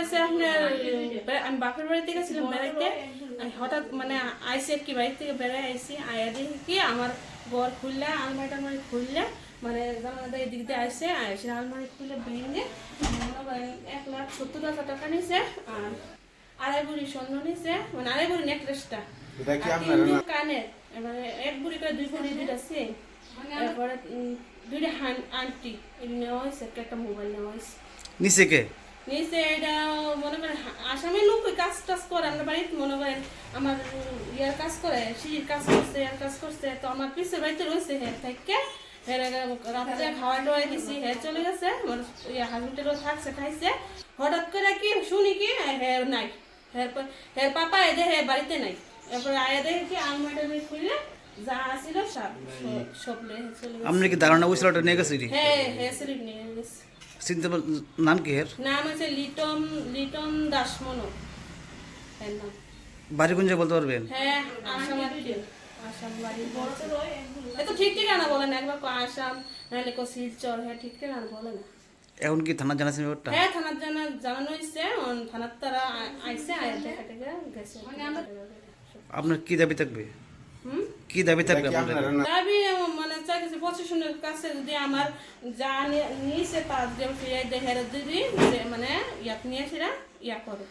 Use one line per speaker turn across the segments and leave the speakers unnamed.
হয়েছে আপনার আমি বাপের বাড়িতে গেছিলাম বেড়াইতে হঠাৎ মানে আইসি আর কি বাড়ি থেকে বেড়াই আইসি আয়া দেখি কি আমার ঘর খুললে আলমারি টালমারি খুললে মানে জানালা এদিক দিয়ে আসে আইসে আলমারি খুলে ভেঙে এক লাখ সত্তর হাজার টাকা নিছে আর আড়াই বুড়ি স্বর্ণ নিছে মানে আড়াই বুড়ি নেকলেসটা।
এটা কি
আর
আপনার
তিন
না?
দিন কানের এবারে এক বুড়ি করে দুই বুড়ি দুইটা সেম। এরপরে দুইটা হান আন্টি নেওয়া হয়েছে একটা একটা মোবাইল নেওয়া হয়েছে।
নিচে কে?
নিচে এটা মনে করেন আসামি লোক কাজ টাজ করে আমরা বাড়িতে মনে করেন আমার ইয়ার কাজ করে সিঁড়ির কাজ করছে ইয়ার কাজ করছে তো আমার বাড়িতে রয়েছে থেকে। রাত্রে খাওয়া দিছি হ্যাঁ চলে গেছে হাজবেন্ডেরও থাকছে খাইছে। হঠাৎ করে কি শুনি কি হ্যাঁ নাই। হ্যাঁ হ্যাঁ পাপা এদের হ্যাঁ বাড়িতে নাই। এরপরে আয়া দেখে কি আলমারিটা খুললে যা আসিল সব সব- চলে গেছে।
আপনার কি ধারণা বুঝছিল ওটা নিয়ে গেছে
হ্যাঁ হ্যাঁ স্লিপ নিয়ে
চিনতে পার- নাম কি এর?
নাম আছে লিটন লিটন দাস মনো
বাড়ি কোন বলতে পারবেন?
হ্যাঁ আসাম আসাম বাড়ি তো ঠিক ঠিকানা বলে না একবার কো আসাম নাহলে কো শিলচর হ্যাঁ ঠিক ঠিকানা বলে না।
এখন কি থানা জানাচ্ছেন ব্যাপারটা?
হ্যাঁ থানার জানা জানানো হয়েছে অন- থানার তারা আ- আইসে আয় দেখা টেকা গেছে।
আপনার কি দাবি থাকবে?
হুম?
কি দাবি থাকবে আপনার
দাবি মানে প্রশাসনের কাছে যদি আমার যা নিয়েছে তার যে ফিরে দেহের যদি মানে ইয়াক নিয়ে সেটা ইয়া করে।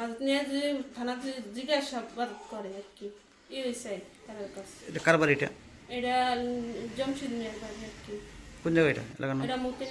আর নিয়ে যদি থানাতে জিজ্ঞাসাবাদ করে আর কি। ই হয়েছে তার কাছে।
এটা কার বাড়ি এটা?
এটা জমশিদ মিয়ার বাড়ি আর কি।
কোন জায়গায় এটা?
এটা মতিন